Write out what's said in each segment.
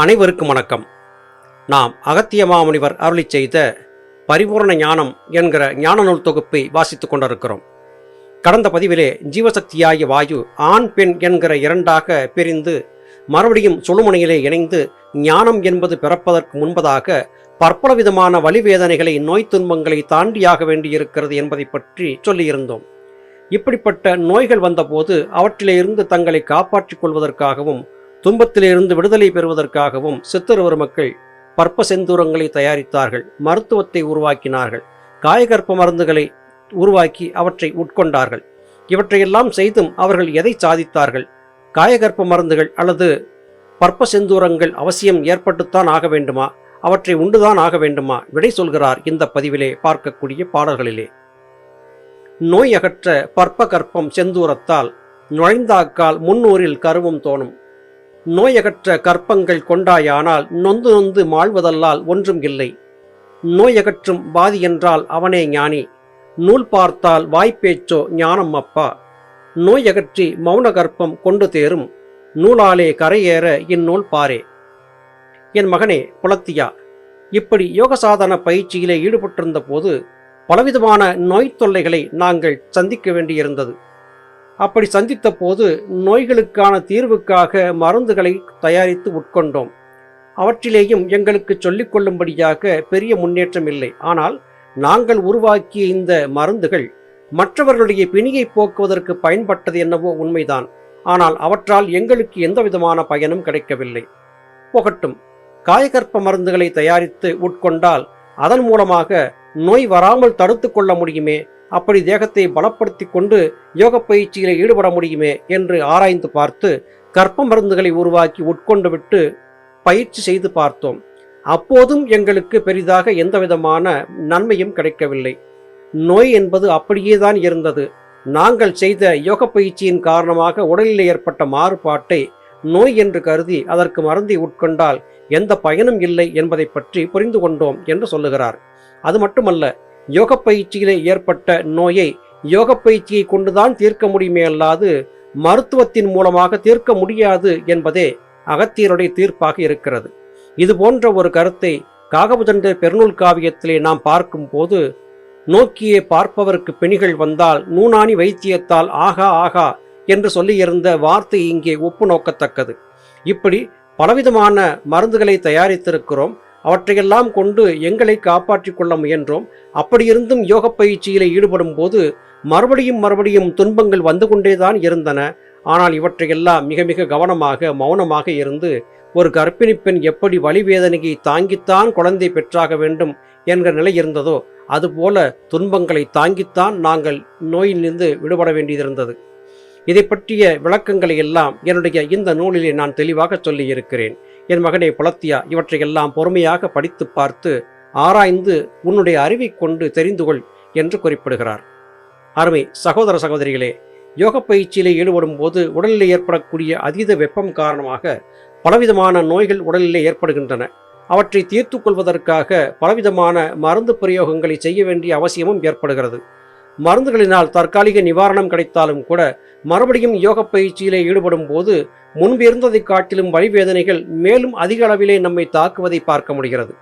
அனைவருக்கும் வணக்கம். நாம் அகத்திய மாமுனிவர் அருளி செய்த பரிபூரண ஞானம் என்கிற ஞான நூல் தொகுப்பை வாசித்துக் கொண்டிருக்கிறோம். கடந்த பதிவிலே ஜீவசக்தியாகிய வாயு ஆண் பெண் என்கிற இரண்டாக பிரிந்து மறுபடியும் சுழுமுனையிலே இணைந்து ஞானம் என்பது பிறப்பதற்கு முன்பதாக பற்பல விதமான வழிவேதனைகளை நோய் துன்பங்களை தாண்டியாக வேண்டியிருக்கிறது என்பதை பற்றி சொல்லியிருந்தோம். இப்படிப்பட்ட நோய்கள் வந்தபோது அவற்றிலிருந்து தங்களை காப்பாற்றிக் கொள்வதற்காகவும் துன்பத்திலிருந்து விடுதலை பெறுவதற்காகவும் சித்தருவர் மக்கள் பற்ப செந்தூரங்களை தயாரித்தார்கள் மருத்துவத்தை உருவாக்கினார்கள் காயகற்ப மருந்துகளை உருவாக்கி அவற்றை உட்கொண்டார்கள். இவற்றையெல்லாம் செய்தும் அவர்கள் எதை சாதித்தார்கள்? காயகற்ப மருந்துகள் அல்லது பற்ப செந்தூரங்கள் அவசியம் ஏற்பட்டுத்தான் ஆக வேண்டுமா? அவற்றை உண்டுதான் ஆக வேண்டுமா? விடை சொல்கிறார் இந்த பதிவிலே பார்க்கக்கூடிய பாடல்களிலே. நோய் அகற்ற பற்ப கற்பம் செந்தூரத்தால் நுழைந்தாக்கால் முன்னூரில் கருவும் தோணும். நோயகற்ற கற்பங்கள் கொண்டாயானால் நொந்து நொந்து மாழ்வதல்லால் ஒன்றும் இல்லை. நோயகற்றும் பாதி என்றால் அவனே ஞானி. நூல் பார்த்தால் வாய்ப்பேச்சோ ஞானம் அப்பா. நோயகற்றி மௌன கற்பம் கொண்டு தேரும். நூலாலே கரையேற இந்நூல் பாரே. என் மகனே புலத்தியா இப்படி யோக சாதன பயிற்சியிலே ஈடுபட்டிருந்த போது பலவிதமான நோய் தொல்லைகளை நாங்கள் சந்திக்க வேண்டியிருந்தது. அப்படி சந்தித்த போது நோய்களுக்கான தீர்வுக்காக மருந்துகளை தயாரித்து உட்கொண்டோம். அவற்றிலேயும் எங்களுக்கு சொல்லிக்கொள்ளும்படியாக பெரிய முன்னேற்றம் இல்லை. ஆனால் நாங்கள் உருவாக்கிய இந்த மருந்துகள் மற்றவர்களுடைய பிணியை போக்குவதற்கு பயன்பட்டது என்னவோ உண்மைதான். ஆனால் அவற்றால் எங்களுக்கு எந்தவிதமான பயனும் கிடைக்கவில்லை. போகட்டும் காயகற்ப மருந்துகளை தயாரித்து உட்கொண்டால் அதன் மூலமாக நோய் வராமல் தடுத்து கொள்ள முடியுமே அப்படி தேகத்தை பலப்படுத்தி கொண்டு யோக பயிற்சியில் ஈடுபட முடியுமே என்று ஆராய்ந்து பார்த்து கற்ப மருந்துகளை உருவாக்கி உட்கொண்டு விட்டு பயிற்சி செய்து பார்த்தோம். அப்போதும் எங்களுக்கு பெரிதாக எந்தவிதமான நன்மையும் கிடைக்கவில்லை. நோய் என்பது அப்படியே தான் இருந்தது. நாங்கள் செய்த யோக பயிற்சியின் காரணமாக உடலில் ஏற்பட்ட மாறுபாட்டை நோய் என்று கருதி அதற்கு மருந்தை உட்கொண்டால் எந்த பயனும் இல்லை என்பதை பற்றி புரிந்து கொண்டோம் என்று சொல்லுகிறார். அது மட்டுமல்ல யோக பயிற்சியிலே ஏற்பட்ட நோயை யோக பயிற்சியை கொண்டுதான் தீர்க்க முடியுமே அல்லாது மருத்துவத்தின் மூலமாக தீர்க்க முடியாது என்பதே அகத்தியருடைய தீர்ப்பாக இருக்கிறது. இது போன்ற ஒரு கருத்தை காகபுதண்ட பெருநூல் காவியத்திலே நாம் பார்க்கும் போது நோக்கியே பார்ப்பவருக்கு பெணிகள் வந்தால் நூனானி வைத்தியத்தால் ஆகா ஆகா என்று சொல்லியிருந்த வார்த்தை இங்கே ஒப்பு நோக்கத்தக்கது இப்படி பலவிதமான மருந்துகளை தயாரித்திருக்கிறோம். அவற்றையெல்லாம் கொண்டு எங்களை காப்பாற்றிக் கொள்ள முயன்றோம். அப்படியிருந்தும் யோக பயிற்சியிலே ஈடுபடும் போது மறுபடியும் மறுபடியும் துன்பங்கள் வந்து கொண்டேதான் இருந்தன. ஆனால் இவற்றையெல்லாம் மிக மிக கவனமாக மௌனமாக இருந்து ஒரு கர்ப்பிணி பெண் எப்படி வலிவேதனையை தாங்கித்தான் குழந்தை பெற்றாக வேண்டும் என்கிற நிலை இருந்ததோ அதுபோல துன்பங்களை தாங்கித்தான் நாங்கள் நோயிலிருந்து விடுபட வேண்டியிருந்தது. இதை பற்றிய விளக்கங்களை எல்லாம் என்னுடைய இந்த நூலிலே நான் தெளிவாக சொல்லியிருக்கிறேன். என் மகனே புலத்தியா இவற்றையெல்லாம் பொறுமையாக படித்து பார்த்து ஆராய்ந்து உன்னுடைய அறிவை கொண்டு தெரிந்து கொள் என்று குறிப்பிடுகிறார். அருமை சகோதர சகோதரிகளே யோக பயிற்சியிலே ஈடுபடும் போது உடலில் ஏற்படக்கூடிய அதீத வெப்பம் காரணமாக பலவிதமான நோய்கள் உடலிலே ஏற்படுகின்றன. அவற்றை தீர்த்து கொள்வதற்காக பலவிதமான மருந்து பிரயோகங்களை செய்ய வேண்டிய அவசியமும் ஏற்படுகிறது. மருந்துகளினால் தற்காலிக நிவாரணம் கிடைத்தாலும் கூட மறுபடியும் யோக பயிற்சியிலே ஈடுபடும் போது முன்பு இருந்ததை காட்டிலும் வழிவேதனைகள் மேலும் அதிக அளவிலே நம்மை தாக்குவதை பார்க்க முடிகிறது.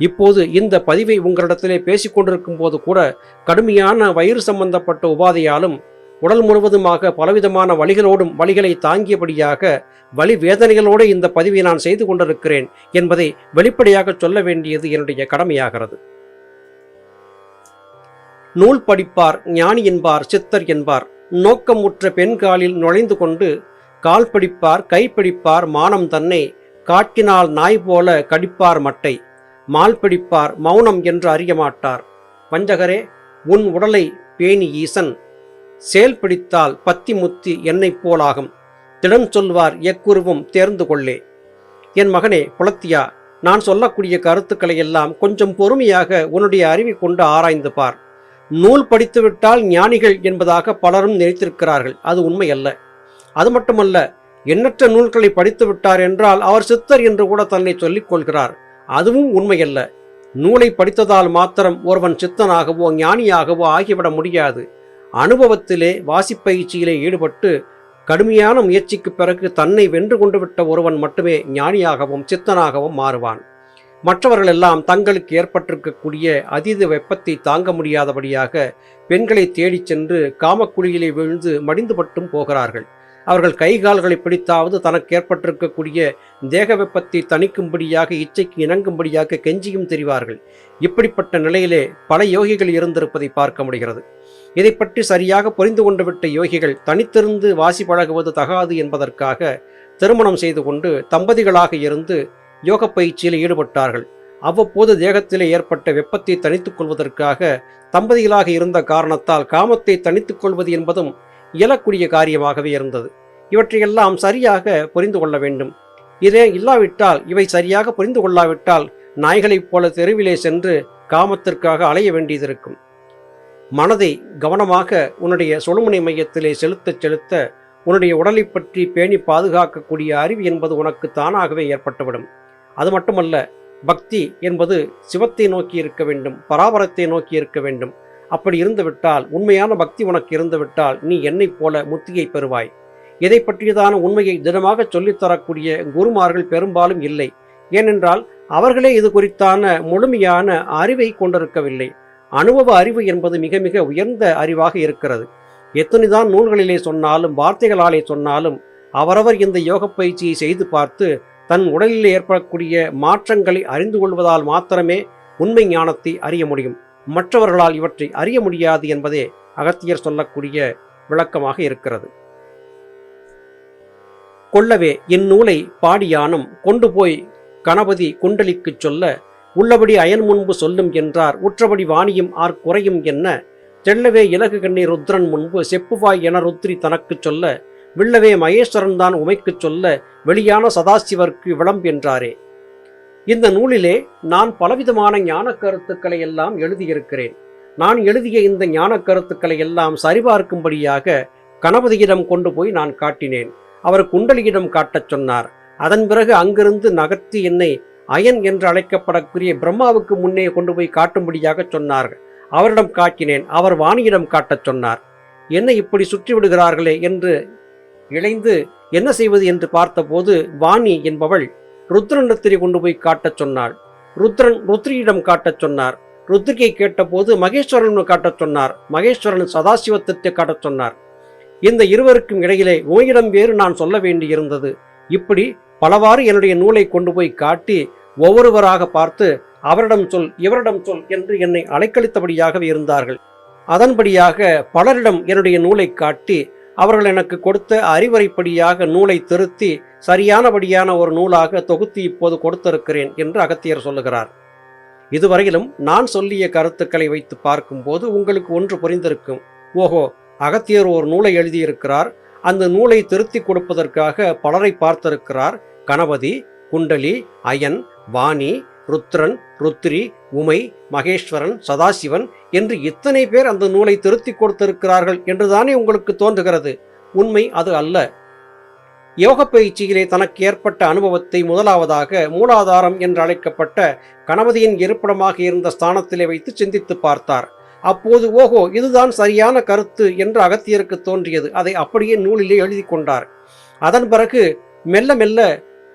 இப்போது இந்த பதிவை உங்களிடத்திலே பேசிக்கொண்டிருக்கும் போது கூட கடுமையான வயிறு சம்பந்தப்பட்ட உபாதையாலும் உடல் முழுவதுமாக பலவிதமான வழிகளோடும் வழிகளை தாங்கியபடியாக வலி வேதனைகளோடு இந்த பதிவை நான் செய்து கொண்டிருக்கிறேன் என்பதை வெளிப்படையாக சொல்ல வேண்டியது என்னுடைய கடமையாகிறது. நூல் படிப்பார் ஞானி என்பார் சித்தர் என்பார். நோக்கமுற்ற பெண்காலில் நுழைந்து கொண்டு கால் படிப்பார் கை பிடிப்பார் மானம் தன்னை காட்டினால் நாய் போல கடிப்பார் மட்டை. மால் பிடிப்பார் மௌனம் என்று அறியமாட்டார் பஞ்சகரே வஞ்சகரே உன் உடலை பேணி ஈசன். சேல் பிடித்தால் பத்தி முத்தி என்னைப் போலாகும். திடன் சொல்வார் எக்குருவும் தேர்ந்து கொள்ளே. என் மகனே புலத்தியா நான் சொல்லக்கூடிய கருத்துக்களை எல்லாம் கொஞ்சம் பொறுமையாக உன்னுடைய அறிவை கொண்டு ஆராய்ந்து பார். நூல் படித்துவிட்டால் ஞானிகள் என்பதாக பலரும் நினைத்திருக்கிறார்கள். அது உண்மை அல்ல அது மட்டுமல்ல எண்ணற்ற நூல்களை படித்து விட்டார் என்றால் அவர் சித்தர் என்று கூட தன்னை சொல்லிக் கொள்கிறார். அதுவும் உண்மையல்ல. நூலை படித்ததால் மாத்திரம் ஒருவன் சித்தனாகவோ ஞானியாகவோ ஆகிவிட முடியாது. அனுபவத்திலே வாசிப்பயிற்சியிலே ஈடுபட்டு கடுமையான முயற்சிக்கு பிறகு தன்னை வென்று கொண்டு விட்ட ஒருவன் மட்டுமே ஞானியாகவும் சித்தனாகவும் மாறுவான். மற்றவர்கள் எல்லாம் தங்களுக்கு ஏற்பட்டிருக்கக்கூடிய அதீத வெப்பத்தை தாங்க முடியாதபடியாக பெண்களை தேடிச் சென்று காமக்குழியிலே விழுந்து மடிந்துபட்டும் போகிறார்கள். அவர்கள் கைகால்களை பிடித்தாவது தனக்கு ஏற்பட்டிருக்கக்கூடிய தேக வெப்பத்தை தணிக்கும்படியாக இச்சைக்கு இணங்கும்படியாக கெஞ்சியும் தெரிவார்கள். இப்படிப்பட்ட நிலையிலே பல யோகிகள் இருந்திருப்பதை பார்க்க முடிகிறது. இதை பற்றி சரியாக புரிந்து கொண்டுவிட்ட யோகிகள் தனித்திருந்து வாசி பழகுவது தகாது என்பதற்காக திருமணம் செய்து கொண்டு தம்பதிகளாக இருந்து யோக பயிற்சியில் ஈடுபட்டார்கள். அவ்வப்போது தேகத்திலே ஏற்பட்ட வெப்பத்தை தனித்துக் கொள்வதற்காக தம்பதிகளாக இருந்த காரணத்தால் காமத்தை தனித்துக் கொள்வது என்பதும் இயலக்கூடிய காரியமாகவே இருந்தது. இவற்றையெல்லாம் சரியாக புரிந்து கொள்ள வேண்டும். இதே இல்லாவிட்டால் இவை சரியாக புரிந்து கொள்ளாவிட்டால் நாய்களைப் போல தெருவிலே சென்று காமத்திற்காக அலைய வேண்டியதிருக்கும். மனதை கவனமாக உன்னுடைய சொலுமுனை மையத்திலே செலுத்தச் செலுத்த உன்னுடைய உடலை பற்றி பேணி பாதுகாக்கக்கூடிய அறிவு என்பது உனக்கு தானாகவே ஏற்பட்டுவிடும். அது மட்டுமல்ல பக்தி என்பது சிவத்தை நோக்கி இருக்க வேண்டும் பராபரத்தை நோக்கி இருக்க வேண்டும். அப்படி இருந்துவிட்டால் உண்மையான பக்தி உனக்கு இருந்துவிட்டால் நீ என்னைப் போல முத்தியை பெறுவாய். இதை பற்றியதான உண்மையை திடமாக சொல்லித்தரக்கூடிய குருமார்கள் பெரும்பாலும் இல்லை. ஏனென்றால் அவர்களே இது குறித்தான முழுமையான அறிவை கொண்டிருக்கவில்லை. அனுபவ அறிவு என்பது மிக மிக உயர்ந்த அறிவாக இருக்கிறது. எத்தனைதான் நூல்களிலே சொன்னாலும் வார்த்தைகளாலே சொன்னாலும் அவரவர் இந்த யோக பயிற்சியை செய்து பார்த்து தன் உடலில் ஏற்படக்கூடிய மாற்றங்களை அறிந்து கொள்வதால் மாத்திரமே உண்மை ஞானத்தை அறிய முடியும். மற்றவர்களால் இவற்றை அறிய முடியாது என்பதே அகத்தியர் சொல்லக்கூடிய விளக்கமாக இருக்கிறது. கொள்ளவே இந்நூலை பாடியானும் கொண்டு போய் கணபதி குண்டலிக்குச் சொல்ல உள்ளபடி அயன் முன்பு சொல்லும் என்றார் உற்றபடி வாணியும் ஆர் குறையும் என்ன? தெள்ளவே இலகு கண்ணி ருத்ரன் முன்பு செப்புவாய் என ருத்ரி தனக்குச் சொல்ல வில்லவே மகேஸ்வரன் தான் உமைக்குச் சொல்ல வெளியான சதாசிவர்க்கு விளம் என்றாரே. இந்த நூலிலே நான் பலவிதமான ஞான கருத்துக்களை எல்லாம் எழுதியிருக்கிறேன். நான் எழுதிய இந்த ஞான கருத்துக்களை எல்லாம் சரிபார்க்கும்படியாக கணபதியிடம் கொண்டு போய் நான் காட்டினேன். அவர் குண்டலியிடம் காட்டச் சொன்னார். அதன் பிறகு அங்கிருந்து நகர்த்தி என்னை அயன் என்று அழைக்கப்படக்கூடிய பிரம்மாவுக்கு முன்னே கொண்டு போய் காட்டும்படியாக சொன்னார். அவரிடம் காட்டினேன். அவர் வாணியிடம் காட்டச் சொன்னார். என்ன இப்படி சுற்றி விடுகிறார்களே என்று இழைந்து என்ன செய்வது என்று பார்த்தபோது வாணி என்பவள் ருத்ரனிடத்திலே கொண்டு போய் காட்டச் சொன்னாள். ருத்ரன் ருத்ரியிடம் காட்டச் சொன்னார். ருத்ரியை கேட்டபோது மகேஸ்வரன் காட்டச் சொன்னார். மகேஸ்வரன் சதாசிவத்திற்கு காட்டச் சொன்னார். இந்த இருவருக்கும் இடையிலே உமையிடம் வேறு நான் சொல்ல வேண்டியிருந்தது. இப்படி பலவாறு என்னுடைய நூலை கொண்டு போய் காட்டி ஒவ்வொருவராக பார்த்து அவரிடம் சொல் இவரிடம் சொல் என்று என்னை அலைக்கழித்தபடியாகவே இருந்தார்கள். அதன்படியாக பலரிடம் என்னுடைய நூலை காட்டி அவர்கள் எனக்கு கொடுத்த அறிவுரைப்படியாக நூலை திருத்தி சரியானபடியான ஒரு நூலாக தொகுத்து இப்போது கொடுத்திருக்கிறேன் என்று அகத்தியர் சொல்லுகிறார். இதுவரையிலும் நான் சொல்லிய கருத்துக்களை வைத்து பார்க்கும்போது உங்களுக்கு ஒன்று புரிந்திருக்கும். ஓஹோ அகத்தியர் ஒரு நூலை எழுதியிருக்கிறார். அந்த நூலை திருத்தி கொடுப்பதற்காக பலரை பார்த்திருக்கிறார். கணபதி குண்டலி அயன் வாணி ருத்ரன் ருத்ரி உமை மகேஸ்வரன் சதாசிவன் என்று இத்தனை பேர் அந்த நூலை திருத்தி கொடுத்திருக்கிறார்கள் என்றுதானே உங்களுக்கு தோன்றுகிறது. உண்மை அது அல்ல. யோக பயிற்சியிலே தனக்கு ஏற்பட்ட அனுபவத்தை முதலாவதாக மூலாதாரம் என்று அழைக்கப்பட்ட கணபதியின் இருப்பிடமாக இருந்த ஸ்தானத்திலே வைத்து சிந்தித்து பார்த்தார். அப்போது ஓஹோ இதுதான் சரியான கருத்து என்று அகத்தியருக்கு தோன்றியது. அதை அப்படியே நூலிலே எழுதி கொண்டார். அதன் பிறகு மெல்ல மெல்ல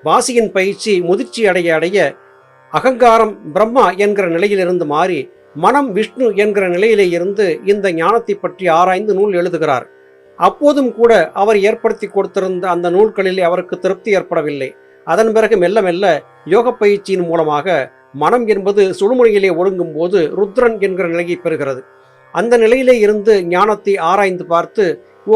வாசியின் பயிற்சி முதிர்ச்சி அடைய அடைய அகங்காரம் பிரம்மா என்கிற நிலையிலிருந்து மாறி மனம் விஷ்ணு என்கிற நிலையிலே இருந்து இந்த ஞானத்தை பற்றி ஆராய்ந்து நூல் எழுதுகிறார். அப்போதும் கூட அவர் ஏற்படுத்தி கொடுத்திருந்த அந்த நூல்களிலே அவருக்கு திருப்தி ஏற்படவில்லை. அதன் பிறகு மெல்ல மெல்ல யோக பயிற்சியின் மூலமாக மனம் என்பது சுழுமுனையிலே ஒழுங்கும் போது ருத்ரன் என்கிற நிலையை பெறுகிறது. அந்த நிலையிலே இருந்து ஞானத்தை ஆராய்ந்து பார்த்து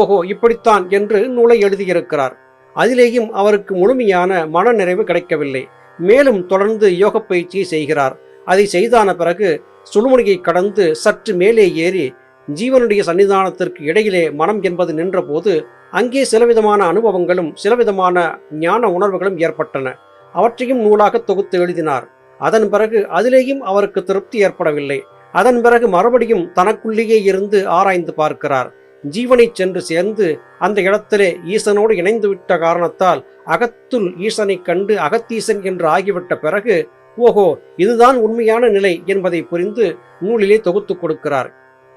ஓஹோ இப்படித்தான் என்று நூலை எழுதியிருக்கிறார். அதிலேயும் அவருக்கு முழுமையான மன நிறைவு கிடைக்கவில்லை. மேலும் தொடர்ந்து யோக பயிற்சியை செய்கிறார். அதை செய்தான பிறகு சுழுமுனையை கடந்து சற்று மேலே ஏறி ஜீவனுடைய சன்னிதானத்திற்கு இடையிலே மனம் என்பது நின்றபோது அங்கே சிலவிதமான அனுபவங்களும் சிலவிதமான ஞான உணர்வுகளும் ஏற்பட்டன. அவற்றையும் நூலாக தொகுத்து எழுதினார். அதன் பிறகு அதிலேயும் அவருக்கு திருப்தி ஏற்படவில்லை. அதன் பிறகு மறுபடியும் தனக்குள்ளேயே இருந்து ஆராய்ந்து பார்க்கிறார். ஜீவனை சென்று சேர்ந்து அந்த இடத்திலே ஈசனோடு இணைந்து விட்ட காரணத்தால் அகத்துள் ஈசனை கண்டு அகத்தீசன் என்று ஆகிவிட்ட பிறகு ஓஹோ இதுதான் உண்மையான நிலை என்பதை புரிந்து நூலிலே தொகுத்து கொடுக்கிறார்.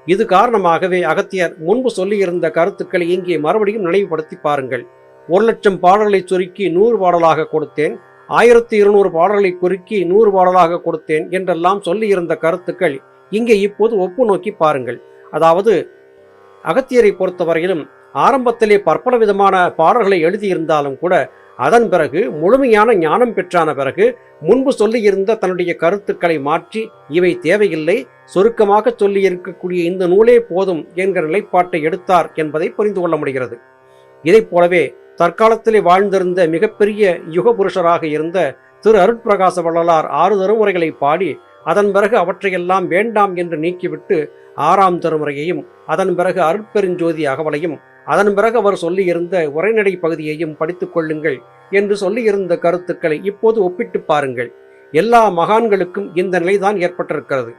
இது காரணமாகவே அகத்தியர் முன்பு சொல்லியிருந்த கருத்துக்களை இங்கே மறுபடியும் நினைவுபடுத்தி பாருங்கள். ஒரு லட்சம் பாடல்களை சுருக்கி நூறு பாடலாக கொடுத்தேன் ஆயிரத்தி இருநூறு பாடல்களை குறுக்கி நூறு பாடலாக கொடுத்தேன் என்றெல்லாம் சொல்லியிருந்த கருத்துக்கள் இங்கே இப்போது ஒப்பு நோக்கி பாருங்கள். அதாவது அகத்தியரை பொறுத்தவரையிலும் ஆரம்பத்திலே பற்பல விதமான பாடல்களை எழுதியிருந்தாலும் கூட அதன் பிறகு முழுமையான ஞானம் பெற்றான பிறகு முன்பு சொல்லியிருந்த தன்னுடைய கருத்துக்களை மாற்றி இவை தேவையில்லை சுருக்கமாக சொல்லியிருக்கக்கூடிய இந்த நூலே போதும் என்கிற நிலைப்பாட்டை எடுத்தார் என்பதை புரிந்து கொள்ள முடிகிறது. இதைப் போலவே தற்காலத்திலே வாழ்ந்திருந்த மிகப்பெரிய யுக புருஷராக இருந்த திரு அருட்பிரகாச வள்ளலார் ஆறு தருமுறைகளை பாடி அதன் பிறகு அவற்றையெல்லாம் வேண்டாம் என்று நீக்கிவிட்டு ஆறாம் திருமுறையையும் அதன் பிறகு அருட்பெருஞ்சோதி அகவலையும் அதன் பிறகு அவர் சொல்லியிருந்த உரைநடை பகுதியையும் படித்துக் கொள்ளுங்கள் என்று சொல்லியிருந்த கருத்துக்களை இப்போது ஒப்பிட்டு பாருங்கள். எல்லா மகான்களுக்கும் இந்த நிலைதான் ஏற்பட்டிருக்கிறது.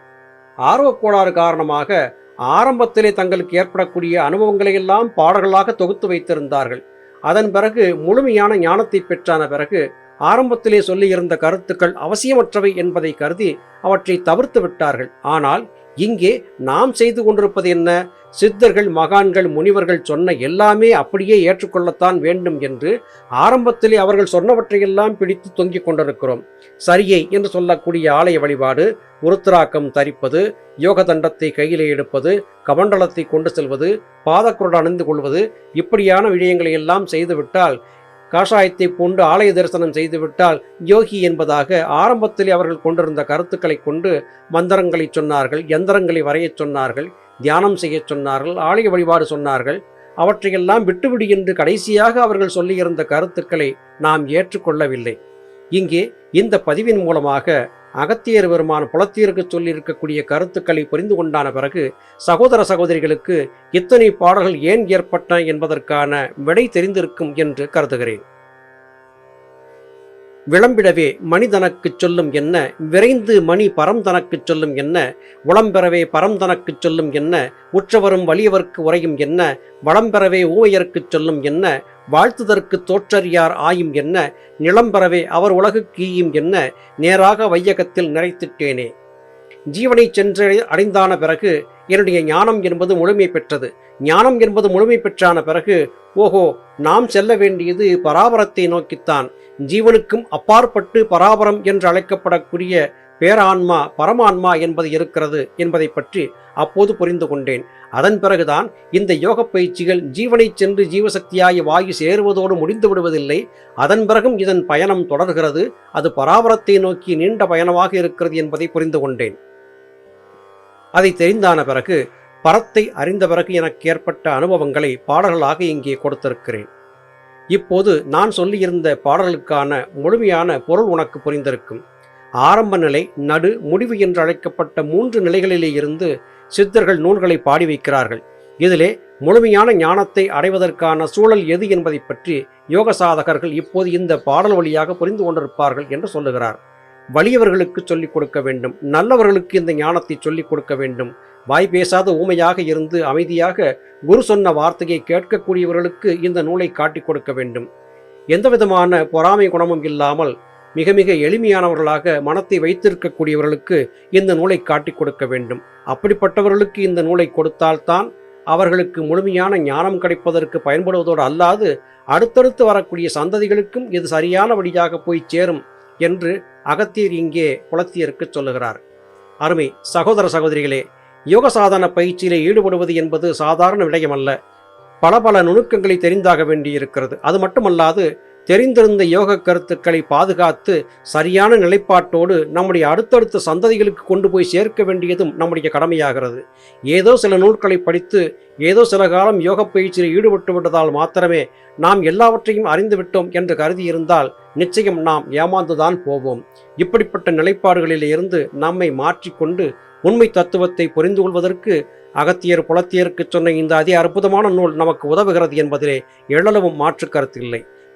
ஆர்வக் கோளாறு காரணமாக ஆரம்பத்திலே தங்களுக்கு ஏற்படக்கூடிய அனுபவங்களை எல்லாம் பாடல்களாக தொகுத்து வைத்திருந்தார்கள். அதன் பிறகு முழுமையான ஞானத்தை பெற்றான பிறகு ஆரம்பத்திலே சொல்லியிருந்த கருத்துக்கள் அவசியமற்றவை என்பதை கருதி அவற்றை தவிர்த்து விட்டார்கள். ஆனால் இங்கே நாம் செய்து கொண்டிருப்பது என்ன? சித்தர்கள் மகான்கள் முனிவர்கள் சொன்ன எல்லாமே அப்படியே ஏற்றுக்கொள்ளத்தான் வேண்டும் என்று ஆரம்பத்திலே அவர்கள் சொன்னவற்றையெல்லாம் பிடித்து தொங்கிக் கொண்டிருக்கிறோம். சரியை என்று சொல்லக்கூடிய ஆலய வழிபாடு உருத்திராக்கம் தரிப்பது யோக தண்டத்தை கையிலே எடுப்பது கமண்டலத்தை கொண்டு செல்வது பாதக்குரடு அணிந்து கொள்வது இப்படியான விஷயங்களை எல்லாம் செய்துவிட்டால் காஷாயத்தை பூண்டு ஆலய தரிசனம் செய்துவிட்டால் யோகி என்பதாக ஆரம்பத்திலே அவர்கள் கொண்டிருந்த கருத்துக்களை கொண்டு மந்திரங்களை சொன்னார்கள் எந்திரங்களை வரையச் சொன்னார்கள் தியானம் செய்யச் சொன்னார்கள் ஆலய வழிபாடு சொன்னார்கள். அவற்றையெல்லாம் விட்டுவிடு என்று கடைசியாக அவர்கள் சொல்லியிருந்த கருத்துக்களை நாம் ஏற்றுக்கொள்ளவில்லை. இங்கே இந்த பதிவின் மூலமாக அகத்தியர் பெருமான் புலத்தியருக்கு சொல்லியிருக்கக்கூடிய கருத்துக்களை புரிந்து கொண்டான பிறகு சகோதர சகோதரிகளுக்கு இத்தனை பாடல்கள் ஏன் ஏற்பட்டன என்பதற்கான விடை தெரிந்திருக்கும் என்று கருதுகிறேன். விளம்பிடவே மணி சொல்லும் என்ன விரைந்து மணி பரம் தனக்கு சொல்லும் என்ன உளம்பெறவே பரம் தனக்கு சொல்லும் என்ன உற்றவரும் வலியவர்க்கு உரையும் என்ன வளம்பெறவே ஊமையர்க்குச் சொல்லும் என்ன வாழ்த்துதற்கு தோற்றறியார் ஆயும் என்ன? நிலம்பரவே அவர் உலகுக்கு ஈயும் என்ன? நேராக வையகத்தில் நிறைத்திட்டேனே. ஜீவனை சென்று அடைந்தான பிறகு என்னுடைய ஞானம் என்பது முழுமை பெற்றது. ஞானம் என்பது முழுமை பெற்றான பிறகு ஓஹோ நாம் செல்ல வேண்டியது பராபரத்தை நோக்கித்தான். ஜீவனுக்கும் அப்பாற்பட்டு பராபரம் என்று அழைக்கப்படக்கூடிய பேரான்மா பரமான்மா என்பது இருக்கிறது என்பதை பற்றி அப்போது புரிந்து கொண்டேன். அதன் பிறகுதான் இந்த யோக பயிற்சிகள் ஜீவனை சென்று ஜீவசக்தியாகி வாயு சேருவதோடு முடிந்து விடுவதில்லை. அதன் பிறகும் இதன் பயணம் தொடர்கிறது. அது பராபரத்தை நோக்கி நீண்ட பயணமாக இருக்கிறது என்பதை புரிந்து கொண்டேன். அதை தெரிந்தான பிறகு பரத்தை அறிந்த பிறகு எனக்கு ஏற்பட்ட அனுபவங்களை பாடல்களாக இங்கே கொடுத்திருக்கிறேன். இப்போது நான் சொல்லியிருந்த பாடலுக்கான முழுமையான பொருள் உனக்கு புரிந்திருக்கும். ஆரம்ப நிலை நடு முடிவு என்று அழைக்கப்பட்ட மூன்று நிலைகளிலே இருந்து சித்தர்கள் நூல்களை பாடி வைக்கிறார்கள். இதிலே முழுமையான ஞானத்தை அடைவதற்கான சூழல் எது என்பதை பற்றி யோக சாதகர்கள் இப்போது இந்த பாடல் வழியாக புரிந்து கொண்டிருப்பார்கள் என்று சொல்லுகிறார். வலியவர்களுக்கு சொல்லிக் கொடுக்க வேண்டும் நல்லவர்களுக்கு இந்த ஞானத்தை சொல்லிக் கொடுக்க வேண்டும். வாய் பேசாத ஊமையாக இருந்து அமைதியாக குரு சொன்ன வார்த்தையை கேட்கக்கூடியவர்களுக்கு இந்த நூலை காட்டிக் கொடுக்க வேண்டும். எந்தவிதமான பொறாமை குணமும் இல்லாமல் மிக மிக எளிமையானவர்களாக மனத்தை வைத்திருக்கக்கூடியவர்களுக்கு இந்த நூலை காட்டிக் கொடுக்க வேண்டும். அப்படிப்பட்டவர்களுக்கு இந்த நூலை கொடுத்தால்தான் அவர்களுக்கு முழுமையான ஞானம் கிடைப்பதற்கு பயன்படுவதோடு அல்லாது அடுத்தடுத்து வரக்கூடிய சந்ததிகளுக்கும் இது சரியான வழியாக போய் சேரும் என்று அகத்தியர் இங்கே குலத்தியருக்கு சொல்லுகிறார். அருமை சகோதர சகோதரிகளே யோக சாதன பயிற்சியிலே ஈடுபடுவது என்பது சாதாரண விடயமல்ல. பல பல நுணுக்கங்களை தெரிந்தாக வேண்டியிருக்கிறது. அது மட்டுமல்லாது தெரிந்திருந்த யோக கருத்துக்களை பாதுகாத்து சரியான நிலைப்பாட்டோடு நம்முடைய அடுத்தடுத்த சந்ததிகளுக்கு கொண்டு போய் சேர்க்க வேண்டியதும் நம்முடைய கடமையாகிறது. ஏதோ சில நூல்களை படித்து ஏதோ சில காலம் யோக பயிற்சியில் ஈடுபட்டு விட்டதால் மாத்திரமே நாம் எல்லாவற்றையும் அறிந்துவிட்டோம் என்று என்று கருதியிருந்தால் நிச்சயம் நாம் ஏமாந்துதான் போவோம். இப்படிப்பட்ட நிலைப்பாடுகளில் இருந்து நம்மை மாற்றிக்கொண்டு உண்மை தத்துவத்தை புரிந்து கொள்வதற்கு அகத்தியர் புலத்தியருக்கு சொன்ன இந்த அதி அற்புதமான நூல் நமக்கு உதவுகிறது என்பதிலே எழலவும் மாற்று கருத்தில்லை